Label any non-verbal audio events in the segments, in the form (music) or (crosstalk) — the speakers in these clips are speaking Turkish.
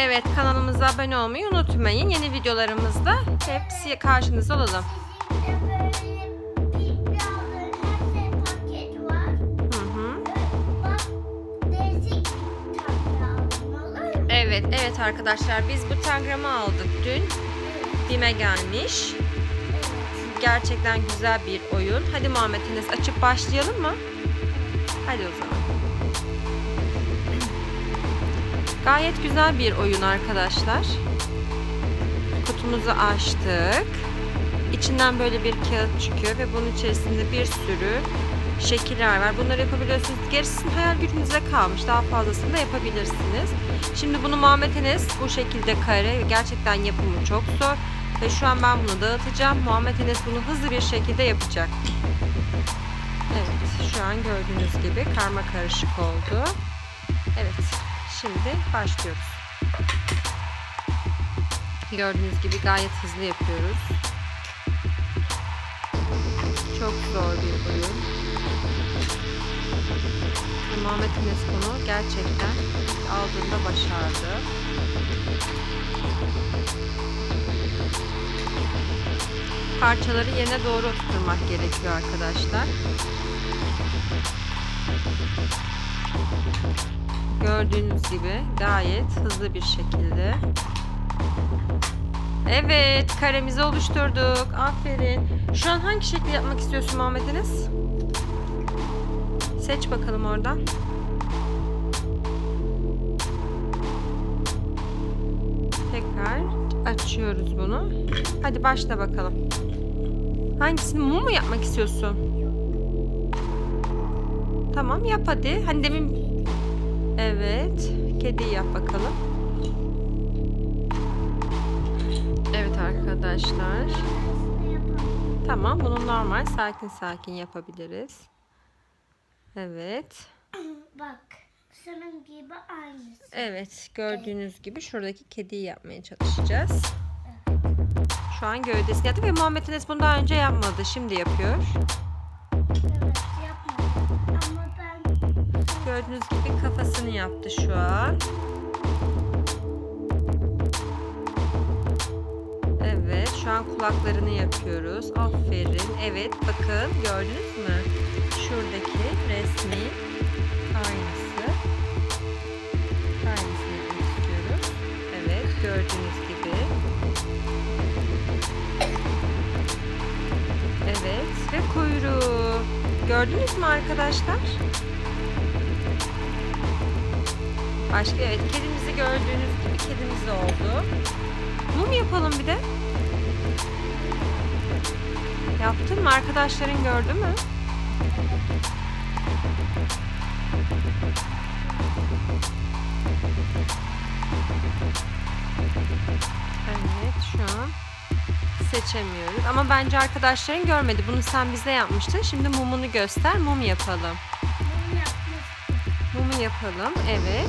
Evet kanalımıza abone olmayı unutmayın. Yeni videolarımızda hepsi karşınızda olalım. Evet evet arkadaşlar biz bu tangramı aldık dün. Bime gelmiş. Gerçekten güzel bir oyun. Hadi Muhammed açıp başlayalım mı? Hadi o zaman. Gayet güzel bir oyun arkadaşlar. Kutumuzu açtık. İçinden böyle bir kağıt çıkıyor ve bunun içerisinde bir sürü şekiller var. Bunları yapabiliyorsunuz. Gerisinin hayal gücünüze kalmış. Daha fazlasını da yapabilirsiniz. Şimdi bunu Muhammed Enes bu şekilde kare. Gerçekten yapımı çok zor. Ve şu an ben bunu dağıtacağım. Muhammed Enes bunu hızlı bir şekilde yapacak. Evet, şu an gördüğünüz gibi karma karışık oldu. Evet, şimdi başlıyoruz. Gördüğünüz gibi gayet hızlı yapıyoruz. Çok zor bir oyun. Muhammed Enes bunu gerçekten aldığında başardı. Parçaları yerine doğru oturtmak gerekiyor arkadaşlar. Gördüğünüz gibi gayet hızlı bir şekilde. Evet, karemizi oluşturduk. Aferin. Şu an hangi şekli yapmak istiyorsun Muhammed? Seç bakalım oradan. Tekrar açıyoruz bunu. Hadi başla bakalım. Hangisini mum mu yapmak istiyorsun? Tamam yap hadi. Hani demin Evet. Kediyi yap bakalım. Evet arkadaşlar. Tamam bunu normal sakin sakin yapabiliriz. Evet. (clears throat) Bak senin gibi aynısı. Evet gördüğünüz gibi şuradaki kediyi yapmaya çalışacağız. Şu an gövdesini yaptı ve Muhammed Enes bunu daha önce yapmadı. Şimdi yapıyor. Gördüğünüz gibi kafasını yaptı şu an. Evet, şu an kulaklarını yapıyoruz. Aferin. Evet, bakın gördünüz mü? Şuradaki resmi aynısı. Aynısını istiyoruz. Evet, gördüğünüz gibi. Evet, ve kuyruğu. Gördünüz mü arkadaşlar? Başka evet kedimizi gördüğünüz gibi kedimiz oldu. Mum yapalım bir de. Yaptın mı? Arkadaşların gördü mü? Evet şu an seçemiyoruz. Ama bence arkadaşların görmedi. Bunu sen bize yapmıştın. Şimdi mumunu göster. Mum yapalım. Yapalım. Evet.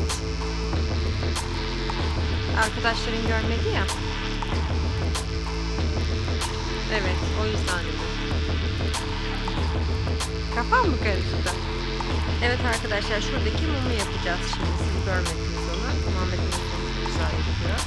Arkadaşların görmedi ya. Evet, o yüzden de. Kafam mı karıştı? Evet arkadaşlar, şuradaki mumu yapacağız şimdi. Siz görmediniz onu. Muhammed'in güzel yapıyor.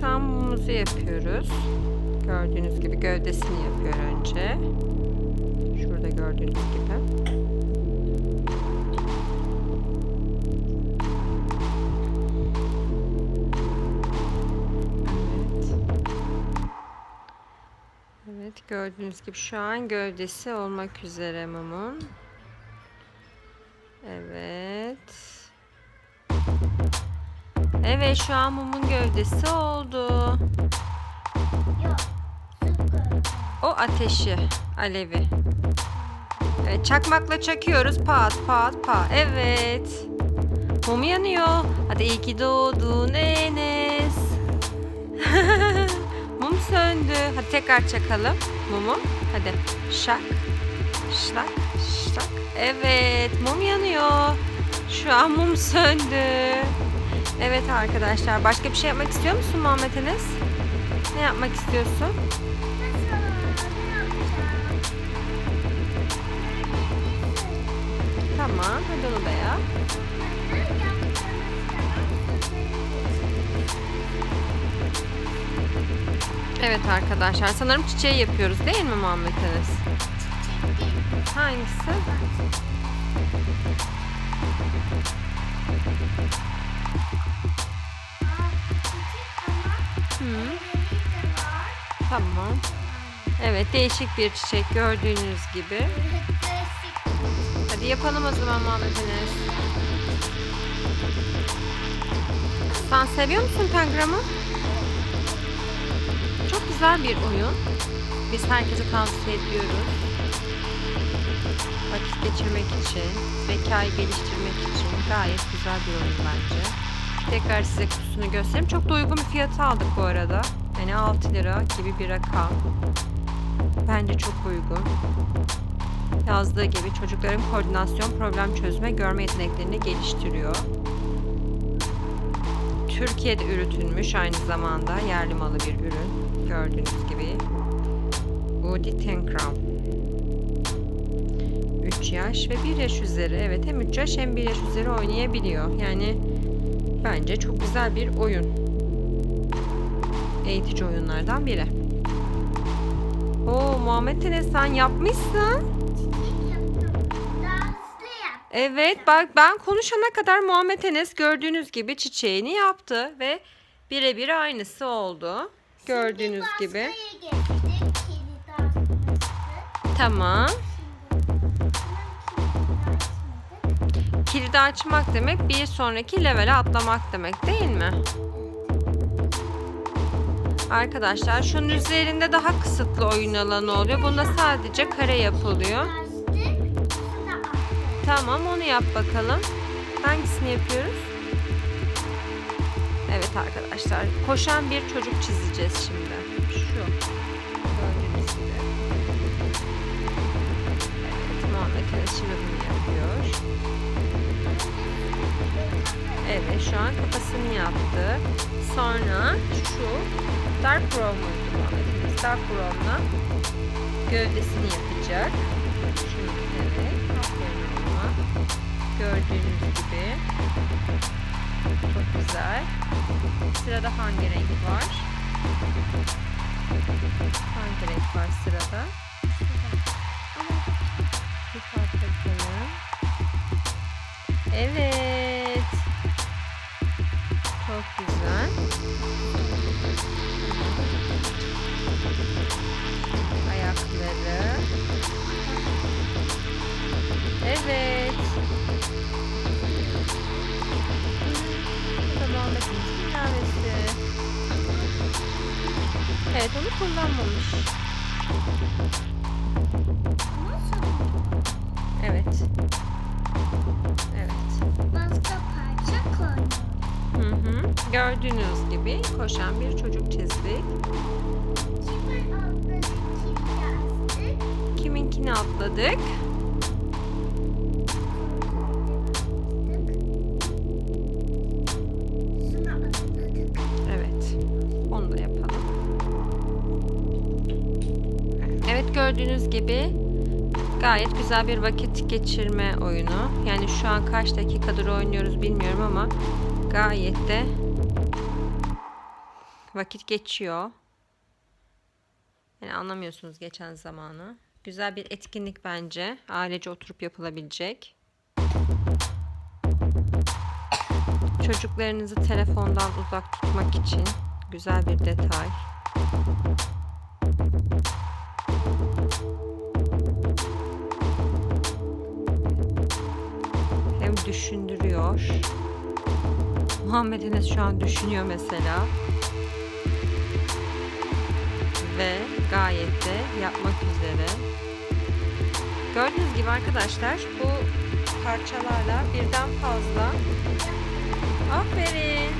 Şu an mumumuzu yapıyoruz. Gördüğünüz gibi gövdesini yapıyor önce. Şurada gördüğünüz gibi. Evet. Gördüğünüz gibi şu an gövdesi olmak üzere mumun. Evet. Evet şu an mumun gövdesi oldu. O ateşi, alevi. Evet, çakmakla çakıyoruz. Pat pat pat. Evet. Mum yanıyor. Hadi iyi ki doğdun Enes. (laughs) Mum söndü. Hadi tekrar çakalım mumu. Hadi. Şak. Şak. Şak. Evet mum yanıyor. Şu an mum söndü. Evet arkadaşlar başka bir şey yapmak istiyor musun Muhammed Enes? Ne yapmak istiyorsun? Tamam hadi onu da yap. Evet arkadaşlar sanırım çiçeği yapıyoruz değil mi Muhammed Enes? Hangisi? Tamam. Evet değişik bir çiçek gördüğünüz gibi. Hadi yapalım o zaman Muhammed. Sen seviyor musun Pengram'ı? Çok güzel bir oyun. Biz herkese tavsiye ediyoruz. Vakit geçirmek için, zekayı geliştirmek için gayet güzel bir oyun bence. Tekrar size kutusunu göstereyim. Çok da uygun bir fiyatı aldık bu arada. Yani 6 lira gibi bir rakam. Bence çok uygun. Yazdığı gibi çocukların koordinasyon, problem çözme, görme yeteneklerini geliştiriyor. Türkiye'de üretilmiş aynı zamanda yerli malı bir ürün. Gördüğünüz gibi. Woody Tenkram. 3 yaş ve 1 yaş üzeri. Evet hem 3 yaş hem 1 yaş üzeri oynayabiliyor. Yani bence çok güzel bir oyun. Eğitici oyunlardan biri. Oo Muhammed Enes sen yapmışsın. Evet bak ben konuşana kadar Muhammed Enes gördüğünüz gibi çiçeğini yaptı ve birebir aynısı oldu. Gördüğünüz gibi. Tamam. Kilidi açmak demek bir sonraki levele atlamak demek değil mi? Arkadaşlar şunun üzerinde daha kısıtlı oyun alanı oluyor. Bunda sadece kare yapılıyor. Tamam onu yap bakalım. Hangisini yapıyoruz? Evet arkadaşlar. Koşan bir çocuk çizeceğiz şimdi. Şu. Enes şimdi bunu Evet şu an kafasını yaptı. Sonra şu Dark Brown muydu? Dark Brown'la gövdesini yapacak. Şunu evet. Aferin oğluma. Gördüğünüz gibi. Çok güzel. Sırada hangi renk var? Hangi renk var sırada? Bir fark bakalım. Evet. Çok güzel. Ayakları. Evet. Bu da Muhammed'in ilavesi. Evet onu kullanmamış. Gördüğünüz gibi koşan bir çocuk çizdik. Kimin? Kiminkini atladık? Şunu atladık. Evet. Onu da yapalım. Evet gördüğünüz gibi gayet güzel bir vakit geçirme oyunu. Yani şu an kaç dakikadır oynuyoruz bilmiyorum ama gayet de vakit geçiyor. Yani anlamıyorsunuz geçen zamanı. Güzel bir etkinlik bence. Ailece oturup yapılabilecek. Çocuklarınızı telefondan uzak tutmak için güzel bir detay. Hem düşündürüyor. Muhammed Enes şu an düşünüyor mesela. Ve gayet de yapmak üzere. Gördüğünüz gibi arkadaşlar bu parçalarla birden fazla Aferin.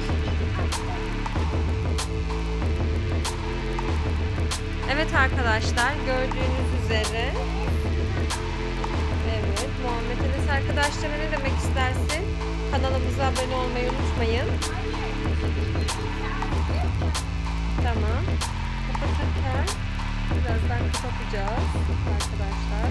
Evet arkadaşlar gördüğünüz üzere. Evet Muhammed Enes arkadaşlara ne demek istersin? Kanalımıza abone olmayı unutmayın. Tamam. Kapatırken birazdan kapatacağız arkadaşlar.